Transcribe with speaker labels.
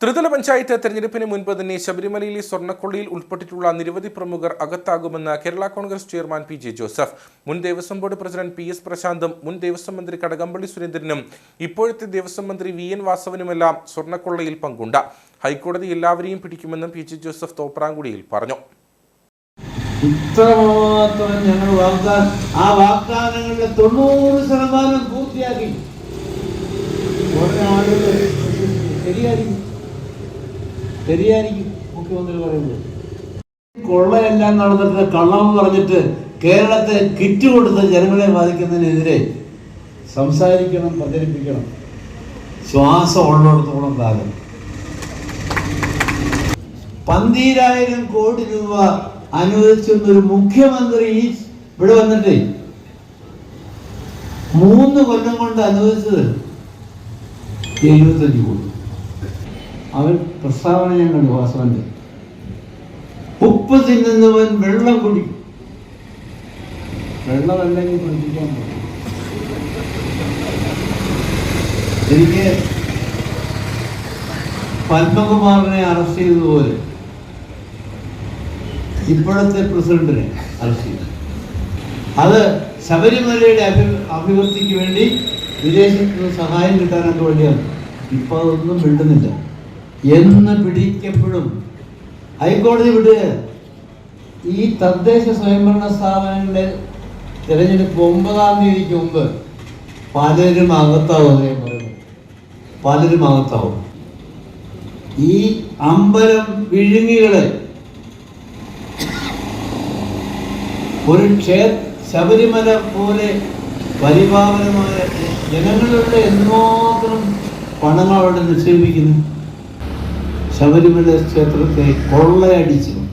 Speaker 1: ത്രിതല പഞ്ചായത്ത് തെരഞ്ഞെടുപ്പിന് മുൻപ് തന്നെ ശബരിമലയിലെ സ്വർണക്കൊള്ളിയിൽ ഉൾപ്പെട്ടിട്ടുള്ള നിരവധി പ്രമുഖർ അകത്താകുമെന്ന് Kerala Congress chairman P J Joseph. മുൻ Devaswom board president P S പ്രശാന്തും മുൻ ദേവസ്വം മന്ത്രി കടകംപള്ളി സുരേന്ദ്രനും ഇപ്പോഴത്തെ ദേവസ്വം മന്ത്രി വി എൻ വാസവനുമെല്ലാം സ്വർണക്കൊള്ളയിൽ പങ്കുണ്ട്. ഹൈക്കോടതി എല്ലാവരെയും പിടിക്കുമെന്നും പി ജെ ജോസഫ് തോപ്രാങ്കുടിയിൽ പറഞ്ഞു.
Speaker 2: ഇത്രമാത്രം ഞങ്ങൾ ആ ശതമാനം പൂർത്തിയാക്കി. ശരിയായിരിക്കും ശരിയായിരിക്കും മുഖ്യമന്ത്രി പറയുന്നത്. കൊള്ളയെല്ലാം നടന്നിട്ട് കള്ളം പറഞ്ഞിട്ട് കേരളത്തെ കിറ്റ് കൊടുത്ത് ജനങ്ങളെ ബാധിക്കുന്നതിനെതിരെ സംസാരിക്കണം പ്രചരിപ്പിക്കണം. ശ്വാസം ഉള്ളിടത്തോളം കാലം. പന്തീരായിരം കോടി രൂപ അനുവദിച്ചൊരു മുഖ്യമന്ത്രി ഇവിടെ വന്നിട്ട് മൂന്ന് കൊല്ലം കൊണ്ട് അനുവദിച്ചത് എഴുപത്തഞ്ച് കോടി. അവൻ പ്രസ്താവന ഞാൻ കണ്ടു വാസവന്റെ ഉപ്പ് തിന്നുന്നവൻ വെള്ളം കുടി. വെള്ളമല്ലെങ്കിൽ കുടിക്കാൻ എനിക്ക് പത്മകുമാറിനെ അറസ്റ്റ് ചെയ്തതുപോലെ ഇപ്പോഴത്തെ പ്രസിഡന്റിനെ അറസ്റ്റ് ചെയ്തു അത് ശബരിമലയുടെ അഭി അഭിവൃദ്ധിക്ക് വേണ്ടി വിദേശത്ത് നിന്ന് സഹായം കിട്ടാനൊക്കെ വേണ്ടിയാണ്. ഇപ്പൊ അതൊന്നും വിടുന്നില്ല എന്ന് പിടിക്കപ്പെടും. ഹൈക്കോടതി വിടുക ഈ തദ്ദേശ സ്വയംഭരണ സ്ഥാപനങ്ങളുടെ തിരഞ്ഞെടുപ്പ് ഒമ്പതാം തീയതിക്ക് മുമ്പ് പലരും അകത്താവും പറയുന്നു. പലരും അകത്താവും. ഈ അമ്പലം വിഴുങ്ങികളെ ഒരു ക്ഷേ ശബരിമല പോലെ പരിപാവനമായ ജനങ്ങളുടെ എന്തുമാത്രം പണങ്ങൾ അവിടെ നിക്ഷേപിക്കുന്നു? ശബരിമല ക്ഷേത്രത്തെ കൊള്ളയടിച്ചു.